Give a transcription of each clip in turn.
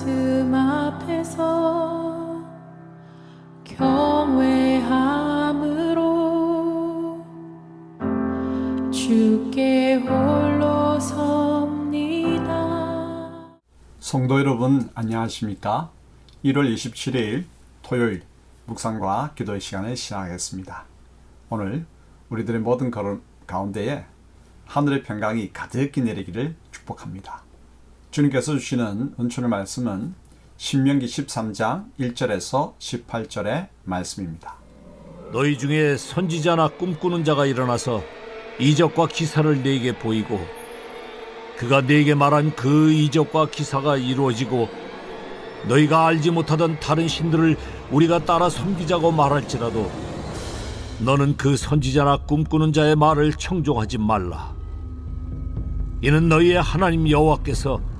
말씀 앞에서 경외함으로 주께 홀로 섭니다. 성도 여러분 안녕하십니까? 1월 27일 토요일 묵상과 기도의 시간을 시작하겠습니다. 오늘 우리들의 모든 걸음 가운데에 하늘의 평강이 가득히 내리기를 축복합니다. 주님께서 주시는 은총의 말씀은 신명기 13장 1절에서 18절의 말씀입니다. 너희 중에 선지자나 꿈꾸는 자가 일어나서 이적과 기사를 네게 보이고 그가 네게 말한 그 이적과 기사가 이루어지고 너희가 알지 못하던 다른 신들을 우리가 따라 섬기자고 말할지라도 너는 그 선지자나 꿈꾸는 자의 말을 청종하지 말라 이는 너희의 하나님 여호와께서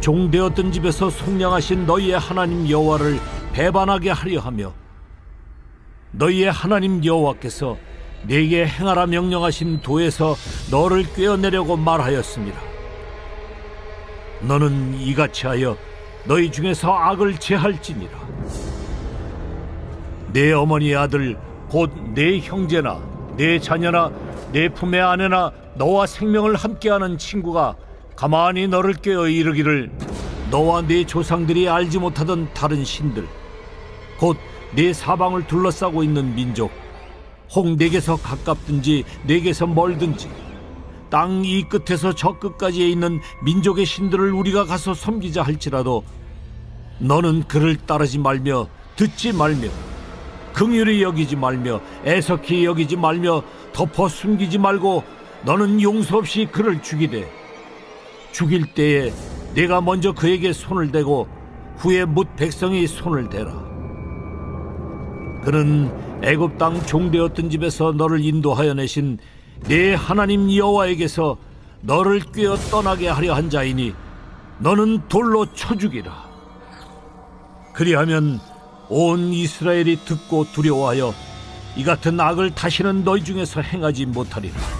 종되었던 집에서 속량하신 너희의 하나님 여호와를 배반하게 하려 하며 너희의 하나님 여호와께서 네게 행하라 명령하신 도에서 너를 꿰어내려고 말하였습니다. 너는 이같이 하여 너희 중에서 악을 제할지니라. 내 어머니의 아들 곧 내 형제나 내 자녀나 내 품의 아내나 너와 생명을 함께하는 친구가 가만히 너를 깨어 이르기를 너와 네 조상들이 알지 못하던 다른 신들 곧 네 사방을 둘러싸고 있는 민족 혹 내게서 가깝든지 내게서 멀든지 땅 이 끝에서 저 끝까지에 있는 민족의 신들을 우리가 가서 섬기자 할지라도 너는 그를 따르지 말며 듣지 말며 긍휼히 여기지 말며 애석히 여기지 말며 덮어 숨기지 말고 너는 용서 없이 그를 죽이되 죽일 때에 내가 먼저 그에게 손을 대고 후에 뭇 백성이 손을 대라. 그는 애굽 땅 종되었던 집에서 너를 인도하여 내신 내 하나님 여호와에게서 너를 꿰어 떠나게 하려 한 자이니 너는 돌로 쳐 죽이라. 그리하면 온 이스라엘이 듣고 두려워하여 이 같은 악을 다시는 너희 중에서 행하지 못하리라.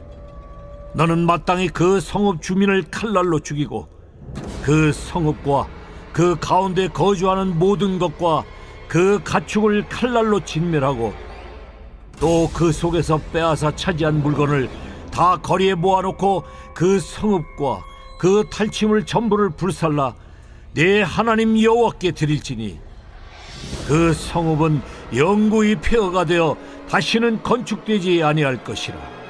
너는 마땅히 그 성읍 주민을 칼날로 죽이고 그 성읍과 그 가운데 거주하는 모든 것과 그 가축을 칼날로 진멸하고 또 그 속에서 빼앗아 차지한 물건을 다 거리에 모아놓고 그 성읍과 그 탈취물 전부를 불살라 내 하나님 여호와께 드릴지니 그 성읍은 영구히 폐허가 되어 다시는 건축되지 아니할 것이라.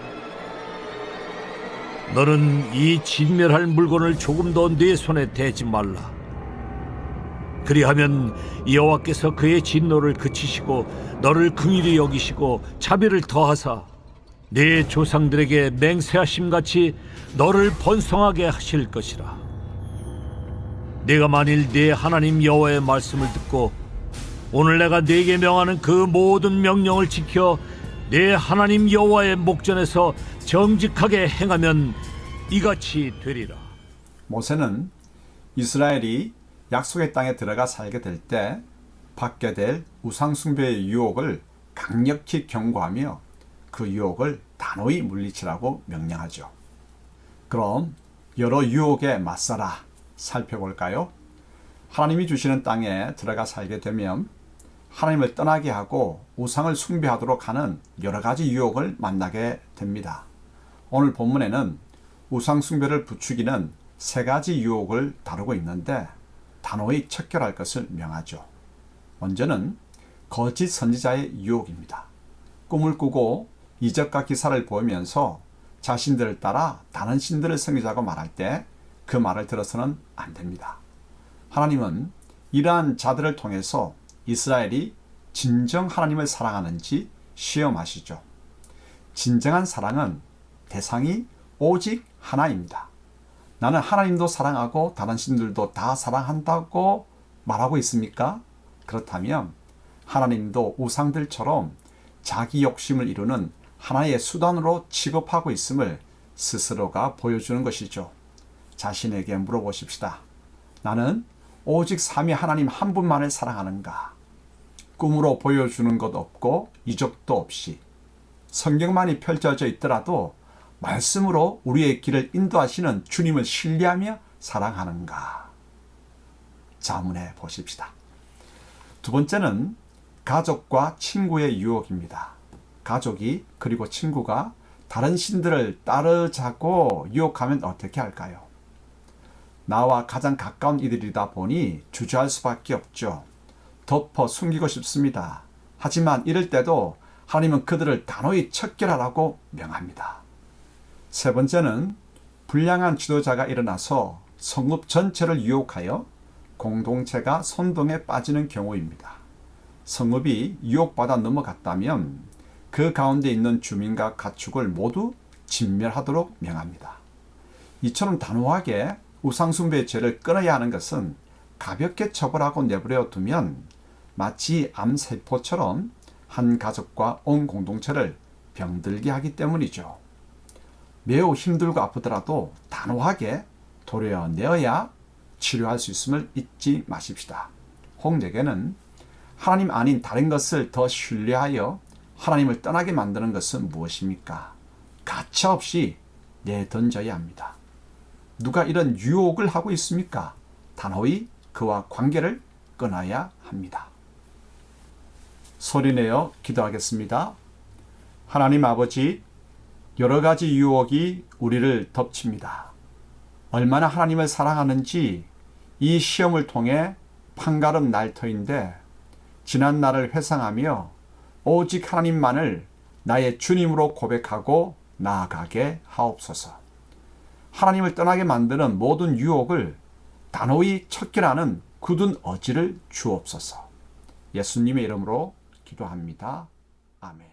너는 이 진멸할 물건을 조금 더 네 손에 대지 말라. 그리하면 여호와께서 그의 진노를 그치시고 너를 긍휼히 여기시고 자비를 더하사 네 조상들에게 맹세하심 같이 너를 번성하게 하실 것이라. 내가 만일 네 하나님 여호와의 말씀을 듣고 오늘 내가 네게 명하는 그 모든 명령을 지켜 내 하나님 여호와의 목전에서 정직하게 행하면 이같이 되리라. 모세는 이스라엘이 약속의 땅에 들어가 살게 될 때 받게 될 우상 숭배의 유혹을 강력히 경고하며 그 유혹을 단호히 물리치라고 명령하죠. 그럼 여러 유혹에 맞서라 살펴볼까요? 하나님이 주시는 땅에 들어가 살게 되면 하나님을 떠나게 하고 우상을 숭배하도록 하는 여러 가지 유혹을 만나게 됩니다. 오늘 본문에는 우상 숭배를 부추기는 세 가지 유혹을 다루고 있는데 단호히 척결할 것을 명하죠. 먼저는 거짓 선지자의 유혹입니다. 꿈을 꾸고 이적과 기사를 보이면서 자신들을 따라 다른 신들을 섬기자고 말할 때 그 말을 들어서는 안 됩니다. 하나님은 이러한 자들을 통해서 이스라엘이 진정 하나님을 사랑하는지 시험하시죠. 진정한 사랑은 대상이 오직 하나입니다. 나는 하나님도 사랑하고 다른 신들도 다 사랑한다고 말하고 있습니까? 그렇다면 하나님도 우상들처럼 자기 욕심을 이루는 하나의 수단으로 취급하고 있음을 스스로가 보여주는 것이죠. 자신에게 물어보십시다. 나는 오직 삼위 하나님 한 분만을 사랑하는가? 꿈으로 보여주는 것 없고 이적도 없이 성경만이 펼쳐져 있더라도 말씀으로 우리의 길을 인도하시는 주님을 신뢰하며 사랑하는가? 자문해 보십시다. 두 번째는 가족과 친구의 유혹입니다. 가족이 그리고 친구가 다른 신들을 따르자고 유혹하면 어떻게 할까요? 나와 가장 가까운 이들이다 보니 주저할 수밖에 없죠. 덮어 숨기고 싶습니다. 하지만 이럴 때도 하나님은 그들을 단호히 척결하라고 명합니다. 세 번째는 불량한 지도자가 일어나서 성읍 전체를 유혹하여 공동체가 선동에 빠지는 경우입니다. 성읍이 유혹받아 넘어갔다면 그 가운데 있는 주민과 가축을 모두 진멸하도록 명합니다. 이처럼 단호하게 우상숭배의 죄를 끊어야 하는 것은 가볍게 처벌하고 내버려 두면 마치 암세포처럼 한 가족과 온 공동체를 병들게 하기 때문이죠. 매우 힘들고 아프더라도 단호하게 도려내어야 치료할 수 있음을 잊지 마십시다. 홍대에는 하나님 아닌 다른 것을 더 신뢰하여 하나님을 떠나게 만드는 것은 무엇입니까? 가차없이 내던져야 합니다. 누가 이런 유혹을 하고 있습니까? 단호히 그와 관계를 끊어야 합니다. 소리내어 기도하겠습니다. 하나님 아버지, 여러 가지 유혹이 우리를 덮칩니다. 얼마나 하나님을 사랑하는지 이 시험을 통해 판가름 날 터인데 지난 날을 회상하며 오직 하나님만을 나의 주님으로 고백하고 나아가게 하옵소서. 하나님을 떠나게 만드는 모든 유혹을 단호히 척결하는 굳은 어지를 주옵소서. 예수님의 이름으로 기도합니다. 아멘.